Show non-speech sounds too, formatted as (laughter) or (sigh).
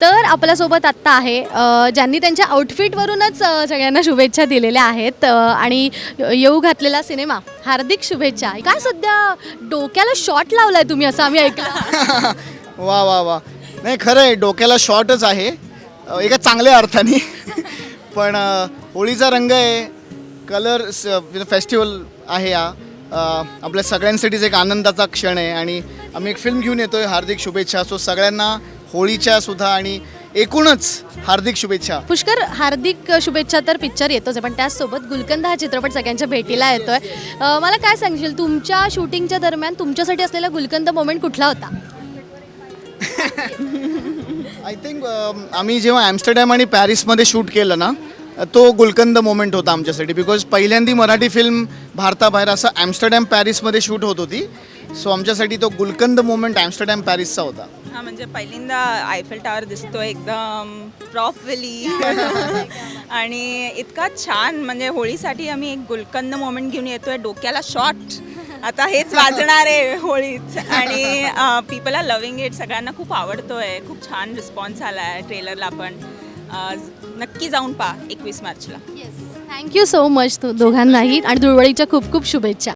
तर आपल्यासोबत आत्ता आहे अ, ज्यांनी त्यांच्या आउटफिटवरूनच अ, सगळ्यांना शुभेच्छा दिलेल्या आहेत अ, आणि येऊ घातलेला सिनेमा हार्दिक शुभेच्छा. काय सध्या डोक्याला शॉट लावलाय तुम्ही असं आम्ही ऐकलं? (laughs) वा वा वा. नाही खरं आहे डोक्याला शॉर्टच आहे. अ, एका चांगल्या अर्थाने. (laughs) पण अ, होळीचा रंग आहे कलर फेस्टिवल म्हणजे आहे हा. अ, आपल्या सगळ्यांसाठीच एक आनंदाचा क्षण आहे आणि आम्ही एक फिल्म घेऊन येतोय हार्दिक शुभेच्छा. सो सगळ्यांना होळीच्या सुद्धा आणि एकूणच हार्दिक शुभेच्छा. पुष्कर हार्दिक शुभेच्छा तर पिक्चर येतोच आहे पण त्याचसोबत गुलकंद हा चित्रपट सगळ्यांच्या भेटीला येतोय. अ, मला काय सांगशील तुमच्या शूटिंगच्या दरम्यान तुमच्यासाठी असलेला गुलकंद मोमेंट कुठला होता? (laughs) आय थिंक आम्ही जेव्हा ॲम्स्टरडॅम आणि पॅरिसमध्ये शूट केलं ना तो गुलकंद मोमेंट होता आमच्यासाठी बिकॉज पहिल्यांदी मराठी फिल्म भारताबाहेर असं ॲम्स्टरडॅम पॅरिसमध्ये शूट होत होती. सो आमच्यासाठी तो गुलकंद मोमेंट ॲम्स्टरडॅम पॅरिसचा होता. हा म्हणजे पहिल्यांदा आयफेल टॉवर दिसतोय एकदम प्रॉपरली (laughs) आणि इतका छान म्हणजे होळीसाठी आम्ही एक गुलकंद मोमेंट घेऊन येतोय डोक्याला शॉट आता हेच वाजणार आहे होळीत. आणि पीपल आर लव्हिंग इट सगळ्यांना खूप आवडतोय. खूप छान रिस्पॉन्स आला आहे ट्रेलरला पण नक्की जाऊन पहा एकवीस मार्चला. थँक्यू सो मच तू दोघांनाही. आणि धुळवडीच्या खूप खूप शुभेच्छा.